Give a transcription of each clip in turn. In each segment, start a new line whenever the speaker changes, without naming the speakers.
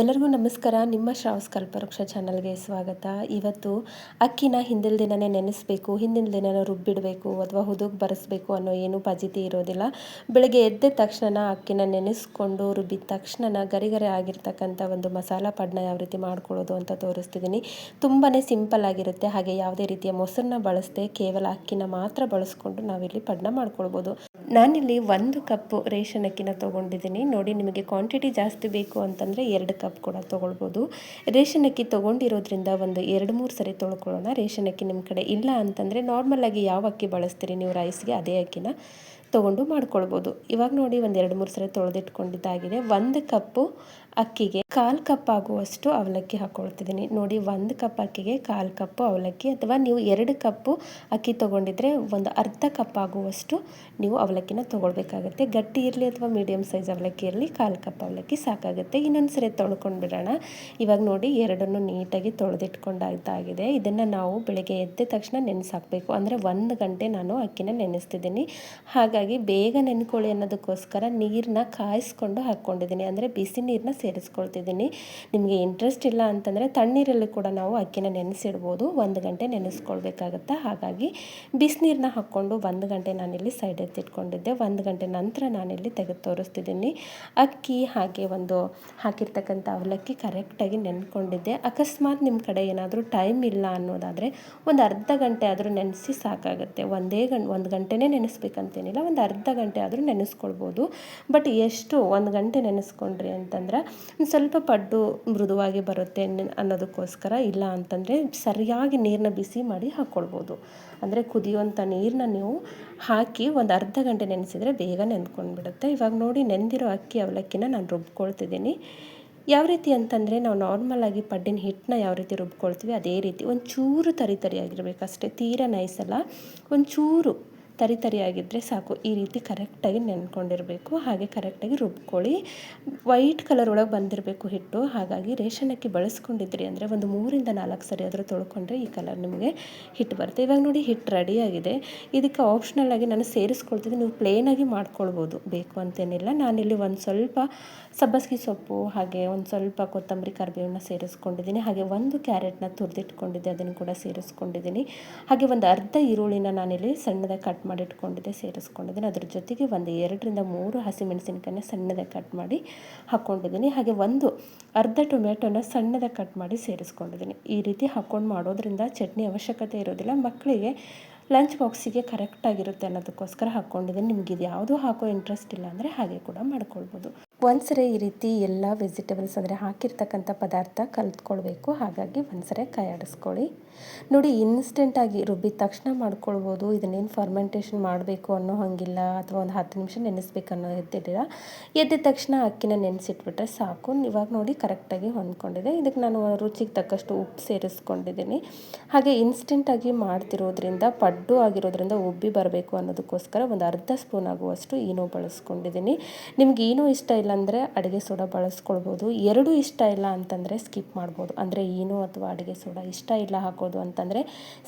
ಎಲ್ಲರಿಗೂ ನಮಸ್ಕಾರ. ನಿಮ್ಮ ಶ್ರಾವಸ್ ಕಲ್ಪವೃಕ್ಷ ಚಾನಲ್ಗೆ ಸ್ವಾಗತ. ಇವತ್ತು ಅಕ್ಕಿನ ಹಿಂದಿನ ದಿನನೇ ನೆನೆಸಬೇಕು, ಹಿಂದಿನ ದಿನನೇ ರುಬ್ಬಿಡಬೇಕು ಅಥವಾ ಹುದುಗ್ ಬರೆಸ್ಬೇಕು ಅನ್ನೋ ಏನು ಪಜಿತಿ ಇರೋದಿಲ್ಲ. ಬೆಳಗ್ಗೆ ಎದ್ದ ತಕ್ಷಣ ಅಕ್ಕಿನ ನೆನೆಸ್ಕೊಂಡು ರುಬ್ಬಿದ ತಕ್ಷಣ ಗರಿ ಗರಿ ಆಗಿರ್ತಕ್ಕಂಥ ಒಂದು ಮಸಾಲ ಪಡ್ನ ಯಾವ ರೀತಿ ಮಾಡ್ಕೊಳ್ಳೋದು ಅಂತ ತೋರಿಸ್ತಿದ್ದೀನಿ. ತುಂಬಾ ಸಿಂಪಲ್ ಆಗಿರುತ್ತೆ. ಹಾಗೆ ಯಾವುದೇ ರೀತಿಯ ಮೊಸರನ್ನ ಬಳಸದೆ ಕೇವಲ ಅಕ್ಕಿನ ಮಾತ್ರ ಬಳಸ್ಕೊಂಡು ನಾವಿಲ್ಲಿ ಪಡ್ನ ಮಾಡ್ಕೊಳ್ಬೋದು. ನಾನಿಲ್ಲಿ ಒಂದು ಕಪ್ಪು ರೇಷನ್ ಅಕ್ಕಿನ ತೊಗೊಂಡಿದ್ದೀನಿ. ನೋಡಿ, ನಿಮಗೆ ಕ್ವಾಂಟಿಟಿ ಜಾಸ್ತಿ ಬೇಕು ಅಂತಂದರೆ ಎರಡು ಕಪ್ ಕೂಡ ತೊಗೊಳ್ಬೋದು. ರೇಷನ್ ಅಕ್ಕಿ ತೊಗೊಂಡಿರೋದ್ರಿಂದ ಒಂದು ಎರಡು ಮೂರು ಸರಿ ತೊಳ್ಕೊಳ್ಳೋಣ. ರೇಷನ್ ಅಕ್ಕಿ ನಿಮ್ಮ ಕಡೆ ಇಲ್ಲ ಅಂತಂದರೆ ನಾರ್ಮಲಾಗಿ ಯಾವ ಅಕ್ಕಿ ಬಳಸ್ತೀರಿ ನೀವು ರೈಸ್ಗೆ ಅದೇ ಅಕ್ಕಿನ. ತೊಗೊಂಡು ಮಾಡ್ಕೊಳ್ಬೋದು. ಇವಾಗ ನೋಡಿ ಒಂದು ಎರಡು ಮೂರು ಸರಿ ತೊಳೆದಿಟ್ಕೊಂಡಿದ್ದಾಗಿದೆ. ಒಂದು ಕಪ್ಪು ಅಕ್ಕಿಗೆ ಕಾಲು ಕಪ್ ಆಗುವಷ್ಟು ಅವಲಕ್ಕಿ ಹಾಕ್ಕೊಳ್ತಿದ್ದೀನಿ ನೋಡಿ, ಒಂದು ಕಪ್ ಅಕ್ಕಿಗೆ ಕಾಲು ಕಪ್ಪು ಅವಲಕ್ಕಿ ಅಥವಾ ನೀವು ಎರಡು ಕಪ್ಪು ಅಕ್ಕಿ ತೊಗೊಂಡಿದ್ರೆ ಒಂದು ಅರ್ಧ ಕಪ್ ಆಗುವಷ್ಟು ನೀವು ಅವಲಕ್ಕಿನ ತೊಗೊಳ್ಬೇಕಾಗತ್ತೆ. ಗಟ್ಟಿ ಇರಲಿ ಅಥವಾ ಮೀಡಿಯಮ್ ಸೈಜ್ ಅವಲಕ್ಕಿ ಇರಲಿ, ಕಾಲು ಕಪ್ ಅವಲಕ್ಕಿ ಸಾಕಾಗುತ್ತೆ. ಇನ್ನೊಂದು ಸರಿ ತೊಳ್ಕೊಂಡು ಬಿಡೋಣ. ಇವಾಗ ನೋಡಿ ಎರಡನ್ನು ನೀಟಾಗಿ ತೊಳೆದಿಟ್ಕೊಂಡಾಗಿದೆ ಇದನ್ನು ನಾವು ಬೆಳಗ್ಗೆ ಎದ್ದ ತಕ್ಷಣ ನೆನೆಸಾಕಬೇಕು. ಅಂದರೆ ಒಂದು ಗಂಟೆ ನಾನು ಅಕ್ಕಿನ ನೆನೆಸ್ತಿದ್ದೀನಿ. ಹಾಗಾಗಿ ಬೇಗ ನೆನ್ಕೊಳ್ಳಿ ಅನ್ನೋದಕ್ಕೋಸ್ಕರ ನೀರನ್ನ ಕಾಯಿಸ್ಕೊಂಡು ಹಾಕ್ಕೊಂಡಿದ್ದೀನಿ. ಅಂದರೆ ಬಿಸಿ ನೀರನ್ನ ಸೇರಿಸ್ಕೊಳ್ತಿದ್ದೀನಿ. ನಿಮಗೆ ಇಂಟ್ರೆಸ್ಟ್ ಇಲ್ಲ ಅಂತಂದರೆ ತಣ್ಣೀರಲ್ಲಿ ಕೂಡ ನಾವು ಅಕ್ಕಿನ ನೆನೆಸಿಡ್ಬೋದು. ಒಂದು ಗಂಟೆ ನೆನೆಸ್ಕೊಳ್ಬೇಕಾಗತ್ತೆ. ಹಾಗಾಗಿ ಬಿಸಿನೀರನ್ನ ಹಾಕ್ಕೊಂಡು ಒಂದು ಗಂಟೆ ನಾನಿಲ್ಲಿ ಸೈಡ್ ಎತ್ತಿಟ್ಕೊಂಡಿದ್ದೆ ಒಂದು ಗಂಟೆ ನಂತರ ನಾನಿಲ್ಲಿ ತೆಗೆದು ತೋರಿಸ್ತಿದ್ದೀನಿ. ಅಕ್ಕಿ ಹಾಗೆ ಒಂದು ಹಾಕಿರ್ತಕ್ಕಂಥ ಅವಲಕ್ಕಿ ಕರೆಕ್ಟಾಗಿ ನೆನ್ಕೊಂಡಿದ್ದೆ. ಅಕಸ್ಮಾತ್ ನಿಮ್ಮ ಕಡೆ ಏನಾದರೂ ಟೈಮ್ ಇಲ್ಲ ಅನ್ನೋದಾದರೆ ಒಂದು ಅರ್ಧ ಗಂಟೆ ಆದರೂ ನೆನೆಸಿ ಸಾಕಾಗುತ್ತೆ. ಒಂದೇ ಗಂಟೆ, ಒಂದು ಗಂಟೆನೇ ನೆನೆಸ್ಬೇಕಂತೇನಿಲ್ಲ ಒಂದು ಅರ್ಧ ಗಂಟೆ ಆದರೂ ನೆನೆಸ್ಕೊಳ್ಬೋದು. ಬಟ್ ಎಷ್ಟು ಒಂದು ಗಂಟೆ ನೆನೆಸ್ಕೊಂಡ್ರಿ ಅಂತಂದ್ರೆ ಸ್ವಲ್ಪ ಪಡ್ಡು ಮೃದುವಾಗಿ ಬರುತ್ತೆ ಅನ್ನೋದಕ್ಕೋಸ್ಕರ ಇಲ್ಲ ಅಂತಂದರೆ ಸರಿಯಾಗಿ ನೀರನ್ನ ಬಿಸಿ ಮಾಡಿ ಹಾಕ್ಕೊಳ್ಬೋದು. ಅಂದರೆ ಕುದಿಯುವಂಥ ನೀರನ್ನ ನೀವು ಹಾಕಿ ಒಂದು ಅರ್ಧ ಗಂಟೆ ನೆನೆಸಿದರೆ ಬೇಗ ನೆಂದ್ಕೊಂಡ್ಬಿಡುತ್ತೆ ಇವಾಗ ನೋಡಿ ನೆಂದಿರೋ ಅಕ್ಕಿ, ಅವಲಕ್ಕಿನ ನಾನು ರುಬ್ಕೊಳ್ತಿದ್ದೀನಿ. ಯಾವ ರೀತಿ ಅಂತಂದರೆ ನಾವು ನಾರ್ಮಲಾಗಿ ಪಡ್ಡಿನ ಹಿಟ್ಟನ್ನ ಯಾವ ರೀತಿ ರುಬ್ಕೊಳ್ತೀವಿ, ಅದೇ ರೀತಿ ಒಂದು ಚೂರು ತರಿ ತರಿಯಾಗಿರಬೇಕು. ಅಷ್ಟೇ ತೀರ ನೈಸಲ್ಲ ಒಂದು ಚೂರು ತರಿ ತರಿಯಾಗಿದ್ದರೆ ಸಾಕು. ಈ ರೀತಿ ಕರೆಕ್ಟಾಗಿ ನೆನ್ಕೊಂಡಿರಬೇಕು. ಹಾಗೆ ಕರೆಕ್ಟಾಗಿ ರುಬ್ಕೊಳ್ಳಿ. ವೈಟ್ ಕಲರ್ ಒಳಗೆ ಬಂದಿರಬೇಕು ಹಿಟ್ಟು. ಹಾಗಾಗಿ ರೇಷನ್ ಅಕ್ಕಿ ಬಳಸ್ಕೊಂಡಿದ್ರಿ ಅಂದರೆ ಒಂದು ಮೂರಿಂದ ನಾಲ್ಕು ಸರಿ ಆದರೂ ತೊಳ್ಕೊಂಡ್ರೆ ಈ ಕಲರ್ ನಿಮಗೆ ಹಿಟ್ಟು ಬರುತ್ತೆ. ಇವಾಗ ನೋಡಿ ಹಿಟ್ಟು ರೆಡಿಯಾಗಿದೆ ಇದಕ್ಕೆ ಆಪ್ಷನಲ್ ಆಗಿ ನಾನು ಸೇರಿಸ್ಕೊಳ್ತಿದ್ದೆ ನೀವು ಪ್ಲೇನಾಗಿ ಮಾಡ್ಕೊಳ್ಬೋದು. ಬೇಕು ಅಂತೇನಿಲ್ಲ. ನಾನಿಲ್ಲಿ ಒಂದು ಸ್ವಲ್ಪ ಸಬ್ಬಸಿಗೆ ಸೊಪ್ಪು, ಹಾಗೆ ಒಂದು ಸ್ವಲ್ಪ ಕೊತ್ತಂಬರಿ, ಕರಿಬೇವನ್ನ ಸೇರಿಸ್ಕೊಂಡಿದ್ದೀನಿ. ಹಾಗೆ ಒಂದು ಕ್ಯಾರೆಟ್ನ ತುರಿದಿಟ್ಕೊಂಡಿದ್ದೆ. ಅದನ್ನು ಕೂಡ ಸೇರಿಸ್ಕೊಂಡಿದ್ದೀನಿ. ಹಾಗೆ ಒಂದು ಅರ್ಧ ಈರುಳ್ಳಿನ ನಾನಿಲ್ಲಿ ಸಣ್ಣದಾಗಿ ಕಟ್ ಮಾಡಿ ಇಟ್ಕೊಂಡಿದ್ದೆ, ಸೇರಿಸ್ಕೊಂಡಿದ್ದೀನಿ. ಅದ್ರ ಜೊತೆಗೆ ಒಂದು ಎರಡರಿಂದ ಮೂರು ಹಸಿಮೆಣಸಿನ್ಕಾಯನ್ನ ಸಣ್ಣದಾಗಿ ಕಟ್ ಮಾಡಿ ಹಾಕ್ಕೊಂಡಿದ್ದೀನಿ. ಹಾಗೆ ಒಂದು ಅರ್ಧ ಟೊಮೆಟೊನ ಸಣ್ಣದಾಗಿ ಕಟ್ ಮಾಡಿ ಸೇರಿಸ್ಕೊಂಡಿದ್ದೀನಿ. ಈ ರೀತಿ ಹಾಕ್ಕೊಂಡು ಮಾಡೋದ್ರಿಂದ ಚಟ್ನಿ ಅವಶ್ಯಕತೆ ಇರೋದಿಲ್ಲ. ಮಕ್ಕಳಿಗೆ ಲಂಚ್ ಬಾಕ್ಸಿಗೆ ಕರೆಕ್ಟಾಗಿರುತ್ತೆ ಅನ್ನೋದಕ್ಕೋಸ್ಕರ ಹಾಕ್ಕೊಂಡಿದ್ದೀನಿ. ನಿಮ್ಗೆ ಇದು ಯಾವುದೂ ಹಾಕೋ ಇಂಟ್ರೆಸ್ಟ್ ಇಲ್ಲ ಅಂದರೆ ಹಾಗೆ ಕೂಡ ಮಾಡ್ಕೊಳ್ಬೋದು. ಒಂದ್ಸರಿ ಈ ರೀತಿ ಎಲ್ಲ ವೆಜಿಟೇಬಲ್ಸ್ ಅಂದರೆ ಹಾಕಿರ್ತಕ್ಕಂಥ ಪದಾರ್ಥ ಕಲ್ತ್ಕೊಳ್ಬೇಕು. ಹಾಗಾಗಿ ಒಂದ್ಸರಿ ಕೈ ಆಡಿಸ್ಕೊಳ್ಳಿ. ನೋಡಿ ಇನ್ಸ್ಟೆಂಟಾಗಿ ರುಬ್ಬಿದ ತಕ್ಷಣ ಮಾಡ್ಕೊಳ್ಬೋದು. ಇದನ್ನೇನು ಫರ್ಮೆಂಟೇಷನ್ ಮಾಡಬೇಕು ಅನ್ನೋ ಹಾಗಿಲ್ಲ. ಅಥವಾ ಒಂದು ಹತ್ತು ನಿಮಿಷ ನೆನೆಸ್ಬೇಕು ಅನ್ನೋ ಎದ್ದ ತಕ್ಷಣ ಅಕ್ಕಿನ ನೆನೆಸಿಟ್ಬಿಟ್ರೆ ಸಾಕು. ಇವಾಗ ನೋಡಿ ಕರೆಕ್ಟಾಗಿ ಹೊಂದ್ಕೊಂಡಿದೆ. ಇದಕ್ಕೆ ನಾನು ರುಚಿಗೆ ತಕ್ಕಷ್ಟು ಉಪ್ಪು ಸೇರಿಸ್ಕೊಂಡಿದ್ದೀನಿ. ಹಾಗೆ ಇನ್ಸ್ಟೆಂಟಾಗಿ ಮಾಡ್ತಿರೋದ್ರಿಂದ, ಪಡ್ಡು ಆಗಿರೋದ್ರಿಂದ ಉಬ್ಬಿ ಬರಬೇಕು ಅನ್ನೋದಕ್ಕೋಸ್ಕರ ಒಂದು ಅರ್ಧ ಸ್ಪೂನ್ ಆಗುವಷ್ಟು ಈನೋ ಬಳಸ್ಕೊಂಡಿದ್ದೀನಿ. ನಿಮ್ಗೆ ಏನೋ ಇಷ್ಟ ಇಲ್ಲ ಅಂದರೆ ಅಡುಗೆ ಸೋಡಾ ಬಳಸ್ಕೊಳ್ಬೋದು. ಎರಡೂ ಇಷ್ಟ ಇಲ್ಲ ಅಂತಂದರೆ ಸ್ಕಿಪ್ ಮಾಡ್ಬೋದು. ಅಂದರೆ ಏನು ಅಥವಾ ಅಡುಗೆ ಸೋಡಾ ಇಷ್ಟ ಇಲ್ಲ ಹಾಕೋದು ಅಂತಂದರೆ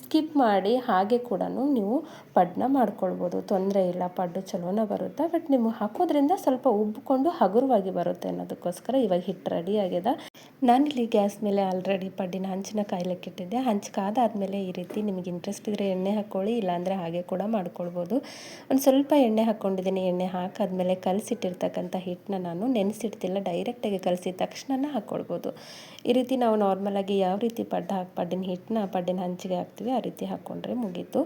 ಸ್ಕಿಪ್ ಮಾಡಿ ಹಾಗೆ ಕೂಡ ನೀವು ಪಡ್ನ ಮಾಡ್ಕೊಳ್ಬೋದು. ತೊಂದರೆ ಇಲ್ಲ, ಪಡ್ಡು ಚಲೋನ ಬರುತ್ತೆ? ಬಟ್ ನೀವು ಹಾಕೋದ್ರಿಂದ ಸ್ವಲ್ಪ ಉಬ್ಬಿಕೊಂಡು ಹಗುರವಾಗಿ ಬರುತ್ತೆ ಅನ್ನೋದಕ್ಕೋಸ್ಕರ ಇವಾಗ ಹಿಟ್ಟು ರೆಡಿ ಆಗ್ಯದ ನಾನಿಲ್ಲಿ ಗ್ಯಾಸ್ ಮೇಲೆ ಆಲ್ರೆಡಿ ಪಡ್ಡಿನ ಹಂಚಿನ ಕಾಯ್ಲಿಕ್ಕೆ ಇಟ್ಟಿದ್ದೆ. ಹಂಚು ಕಾದಾದಮೇಲೆ ಈ ರೀತಿ ನಿಮಗೆ ಇಂಟ್ರೆಸ್ಟ್ ಇದ್ದರೆ ಎಣ್ಣೆ ಹಾಕ್ಕೊಳ್ಳಿ ಇಲ್ಲಾಂದರೆ ಹಾಗೆ ಕೂಡ ಮಾಡ್ಕೊಳ್ಬೋದು. ಒಂದು ಸ್ವಲ್ಪ ಎಣ್ಣೆ ಹಾಕ್ಕೊಂಡಿದ್ದೀನಿ ಎಣ್ಣೆ ಹಾಕಾದ್ಮೇಲೆ ಕಲಸಿಟ್ಟಿರ್ತಕ್ಕಂಥ ಹಿಟ್ಟನ್ನ ನಾನು ನೆನೆಸಿಡ್ತಿಲ್ಲ ಡೈರೆಕ್ಟಾಗಿ ಕಲಸಿದ ತಕ್ಷಣ ಹಾಕ್ಕೊಳ್ಬೋದು ಈ ರೀತಿ ನಾವು ನಾರ್ಮಲಾಗಿ ಯಾವ ರೀತಿ ಪಡ್ಡು ಹಾಕಿ, ಪಡ್ಡಿನ ಹಿಟ್ಟನ್ನ ಪಡ್ಡಿನ ಹಂಚಿಗೆ ಹಾಕ್ತೀವಿ, ಆ ರೀತಿ ಹಾಕ್ಕೊಂಡ್ರೆ ಮುಗೀತು.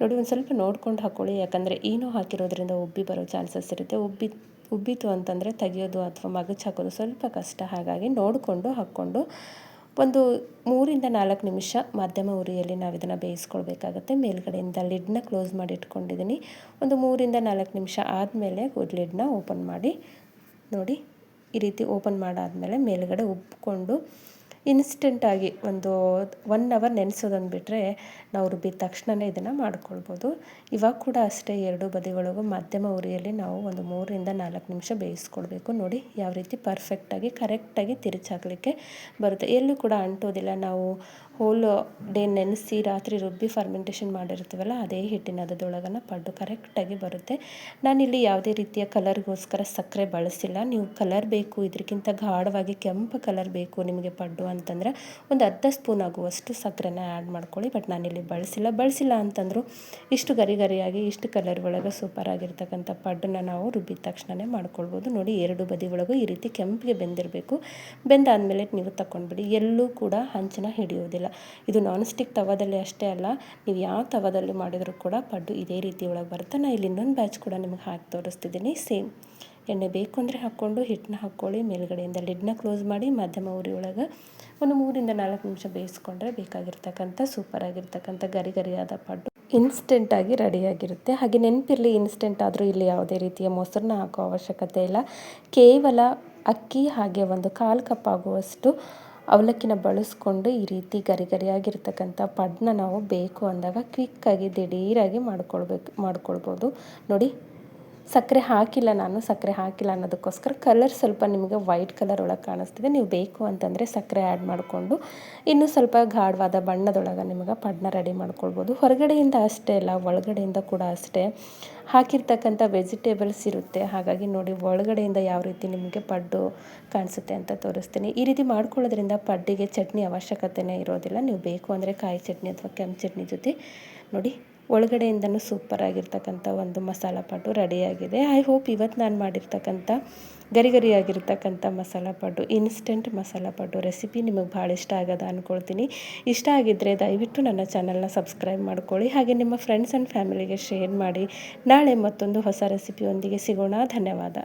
ನೋಡಿ ಒಂದು ಸ್ವಲ್ಪ ನೋಡ್ಕೊಂಡು ಹಾಕ್ಕೊಳ್ಳಿ ಯಾಕಂದರೆ ಏನೋ ಹಾಕಿರೋದ್ರಿಂದ ಉಬ್ಬಿ ಬರೋ ಚಾನ್ಸಸ್ ಇರುತ್ತೆ. ಉಬ್ಬಿ, ಉಬ್ಬಿತು ಅಂತಂದರೆ ತೆಗಿಯೋದು ಅಥವಾ ಮಗಚ್ ಹಾಕೋದು ಸ್ವಲ್ಪ ಕಷ್ಟ. ಹಾಗಾಗಿ ನೋಡಿಕೊಂಡು ಹಾಕ್ಕೊಂಡು ಒಂದು ಮೂರಿಂದ ನಾಲ್ಕು ನಿಮಿಷ ಮಧ್ಯಮ ಉರಿಯಲ್ಲಿ ನಾವು ಇದನ್ನು ಬೇಯಿಸ್ಕೊಳ್ಬೇಕಾಗತ್ತೆ. ಮೇಲ್ಗಡೆಯಿಂದ ಲಿಡ್ನ ಕ್ಲೋಸ್ ಮಾಡಿ ಇಟ್ಕೊಂಡಿದ್ದೀನಿ. ಒಂದು ಮೂರಿಂದ ನಾಲ್ಕು ನಿಮಿಷ ಆದಮೇಲೆ ಲಿಡ್ನ ಓಪನ್ ಮಾಡಿ ನೋಡಿ. ಈ ರೀತಿ ಓಪನ್ ಮಾಡಾದಮೇಲೆ ಮೇಲ್ಗಡೆ ಉಬ್ಕೊಂಡು ಇನ್ಸ್ಟೆಂಟಾಗಿ ಒಂದು ಒನ್ ಅವರ್ ನೆನೆಸೋದನ್ನು ಬಿಟ್ಟರೆ ನಾವು ರುಬ್ಬಿದ ತಕ್ಷಣವೇ ಇದನ್ನು ಮಾಡ್ಕೊಳ್ಬೋದು. ಇವಾಗ ಕೂಡ ಅಷ್ಟೇ ಎರಡು ಬದಿಗಳಿಗೂ ಮಧ್ಯಮ ಉರಿಯಲ್ಲಿ ನಾವು ಒಂದು ಮೂರರಿಂದ ನಾಲ್ಕು ನಿಮಿಷ ಬೇಯಿಸ್ಕೊಳ್ಬೇಕು. ನೋಡಿ ಯಾವ ರೀತಿ ಪರ್ಫೆಕ್ಟಾಗಿ ಕರೆಕ್ಟಾಗಿ ತಿರುಚಾಕಲಿಕ್ಕೆ ಬರುತ್ತೆ. ಎಲ್ಲೂ ಕೂಡ ಅಂಟೋದಿಲ್ಲ. ನಾವು ಹೋಲ್ ಡೇ ನೆನೆಸಿ ರಾತ್ರಿ ರುಬ್ಬಿ ಫರ್ಮೆಂಟೇಷನ್ ಮಾಡಿರ್ತೀವಲ್ಲ, ಅದೇ ಹಿಟ್ಟಿನ ಅದದೊಳಗನ್ನು ಪಡ್ಡು ಕರೆಕ್ಟಾಗಿ ಬರುತ್ತೆ. ನಾನಿಲ್ಲಿ ಯಾವುದೇ ರೀತಿಯ ಕಲರ್ಗೋಸ್ಕರ ಸಕ್ಕರೆ ಬಳಸಿಲ್ಲ. ನೀವು ಕಲರ್ ಬೇಕು ಇದಕ್ಕಿಂತ ಗಾಢವಾಗಿ ಕೆಂಪು ಕಲರ್ ಬೇಕು, ನಿಮಗೆ ಪಡ್ಡು ಅಂತಂದರೆ ಒಂದು ಅರ್ಧ ಸ್ಪೂನ್ ಆಗುವಷ್ಟು ಸಕ್ಕರೆನ ಆ್ಯಡ್ ಮಾಡ್ಕೊಳ್ಳಿ ಬಟ್ ನಾನಿಲ್ಲಿ ಬಳಸಿಲ್ಲ. ಬಳಸಿಲ್ಲ ಅಂತಂದರೂ ಇಷ್ಟು ಗರಿ ಗರಿಯಾಗಿ, ಇಷ್ಟು ಕಲರ್ ಒಳಗೆ ಸೂಪರ್ ಆಗಿರ್ತಕ್ಕಂಥ ಪಡ್ಡನ್ನ ನಾವು ರುಬ್ಬಿದ ತಕ್ಷಣವೇ ಮಾಡ್ಕೊಳ್ಬೋದು. ನೋಡಿ, ಎರಡು ಬದಿ ಒಳಗೂ ಈ ರೀತಿ ಕೆಂಪಿಗೆ ಬೆಂದಿರಬೇಕು. ಬೆಂದಾದಮೇಲೆ ನೀವು ತಗೊಂಡ್ಬಿಡಿ ಎಲ್ಲೂ ಕೂಡ ಹಂಚನ ಹಿಡಿಯೋದಿಲ್ಲ. ಇದು ನಾನ್ ಸ್ಟಿಕ್ ತವದಲ್ಲಿ ಅಷ್ಟೇ ಅಲ್ಲ, ನೀವು ಯಾವ ತವದಲ್ಲಿ ಮಾಡಿದರೂ ಕೂಡ ಪಡ್ಡು ಇದೇ ರೀತಿ ಒಳಗೆ ಬರುತ್ತೆ ನಾನು ಇಲ್ಲಿ ಇನ್ನೊಂದು ಬ್ಯಾಚ್ ಕೂಡ ನಿಮಗೆ ಹಾಕಿ ತೋರಿಸ್ತಿದ್ದೀನಿ. ಸೇಮ್ ಎಣ್ಣೆ ಬೇಕು ಅಂದರೆ ಹಾಕ್ಕೊಂಡು ಹಿಟ್ಟನ್ನ ಹಾಕ್ಕೊಳ್ಳಿ. ಮೇಲ್ಗಡೆಯಿಂದ ಲಿಡ್ನ ಕ್ಲೋಸ್ ಮಾಡಿ ಮಧ್ಯಮ ಉರಿ ಒಳಗೆ ಒಂದು ಮೂರಿಂದ ನಾಲ್ಕು ನಿಮಿಷ ಬೇಯಿಸ್ಕೊಂಡ್ರೆ ಬೇಕಾಗಿರ್ತಕ್ಕಂಥ ಸೂಪರ್ ಆಗಿರ್ತಕ್ಕಂಥ ಗರಿ ಗರಿಯಾದ ಪಡ್ಡು ಇನ್ಸ್ಟೆಂಟಾಗಿ ರೆಡಿಯಾಗಿರುತ್ತೆ ಹಾಗೆ ನೆನಪಿರಲಿ ಇನ್ಸ್ಟೆಂಟ್ ಆದರೂ ಇಲ್ಲಿ ಯಾವುದೇ ರೀತಿಯ ಮೊಸರನ್ನ ಹಾಕೋ ಅವಶ್ಯಕತೆ ಇಲ್ಲ. ಕೇವಲ ಅಕ್ಕಿ ಹಾಗೆ ಒಂದು ಕಾಲು ಕಪ್ ಆಗುವಷ್ಟು ಅವಲಕ್ಕಿನ ಬಳಸ್ಕೊಂಡು ಈ ರೀತಿ ಗರಿ ಗರಿಯಾಗಿರ್ತಕ್ಕಂಥ ಪಡ್ನ ನಾವು ಬೇಕು ಅಂದಾಗ ಕ್ವಿಕ್ಕಾಗಿ ದಿಢೀರಾಗಿ ಮಾಡ್ಕೊಳ್ಬೇಕು, ಮಾಡ್ಕೊಳ್ಬೋದು. ನೋಡಿ ಸಕ್ಕರೆ ಹಾಕಿಲ್ಲ ನಾನು, ಸಕ್ಕರೆ ಹಾಕಿಲ್ಲ ಅನ್ನೋದಕ್ಕೋಸ್ಕರ ಕಲರ್ ಸ್ವಲ್ಪ ನಿಮಗೆ ವೈಟ್ ಕಲರ್ ಒಳಗೆ ಕಾಣಿಸ್ತಿದೆ. ನೀವು ಬೇಕು ಅಂತಂದರೆ ಸಕ್ಕರೆ ಆ್ಯಡ್ ಮಾಡಿಕೊಂಡು, ಇನ್ನೂ ಸ್ವಲ್ಪ ಗಾಢವಾದ ಬಣ್ಣದೊಳಗೆ ನಿಮಗೆ ಪಡ್ನ ರೆಡಿ ಮಾಡ್ಕೊಳ್ಬೋದು. ಹೊರಗಡೆಯಿಂದ ಅಷ್ಟೇ ಅಲ್ಲ, ಒಳಗಡೆಯಿಂದ ಕೂಡ ಅಷ್ಟೇ. ಹಾಕಿರ್ತಕ್ಕಂಥ ವೆಜಿಟೇಬಲ್ಸ್ ಇರುತ್ತೆ. ಹಾಗಾಗಿ ನೋಡಿ, ಒಳಗಡೆಯಿಂದ ಯಾವ ರೀತಿ ನಿಮಗೆ ಪಡ್ಡು ಕಾಣಿಸುತ್ತೆ ಅಂತ ತೋರಿಸ್ತೀನಿ. ಈ ರೀತಿ ಮಾಡ್ಕೊಳ್ಳೋದ್ರಿಂದ ಪಡ್ಡಿಗೆ ಚಟ್ನಿ ಅವಶ್ಯಕತೆನೇ ಇರೋದಿಲ್ಲ. ನೀವು ಬೇಕು ಅಂದರೆ ಕಾಯಿ ಚಟ್ನಿ ಅಥವಾ ಕೆಂಪು ಚಟ್ನಿ ಜೊತೆ ನೋಡಿ. ಒಳಗಡೆಯಿಂದನೂ ಸೂಪರಾಗಿರ್ತಕ್ಕಂಥ ಒಂದು ಮಸಾಲ ಪಾಟು ರೆಡಿಯಾಗಿದೆ ಐ ಹೋಪ್ ಇವತ್ತು ನಾನು ಮಾಡಿರ್ತಕ್ಕಂಥ ಗರಿ ಗರಿಯಾಗಿರ್ತಕ್ಕಂಥ ಮಸಾಲ ಪಾಟು ಇನ್ಸ್ಟೆಂಟ್ ಮಸಾಲ ಪಾಟು ರೆಸಿಪಿ ನಿಮಗೆ ಭಾಳ ಇಷ್ಟ ಆಗದ ಅಂದ್ಕೊಳ್ತೀನಿ ಇಷ್ಟ ಆಗಿದ್ದರೆ ದಯವಿಟ್ಟು ನನ್ನ ಚಾನಲ್ನ ಸಬ್ಸ್ಕ್ರೈಬ್ ಮಾಡ್ಕೊಳ್ಳಿ. ಹಾಗೆ ನಿಮ್ಮ ಫ್ರೆಂಡ್ಸ್ ಆ್ಯಂಡ್ ಫ್ಯಾಮಿಲಿಗೆ ಶೇರ್ ಮಾಡಿ. ನಾಳೆ ಮತ್ತೊಂದು ಹೊಸ ರೆಸಿಪಿಯೊಂದಿಗೆ ಸಿಗೋಣ. ಧನ್ಯವಾದ.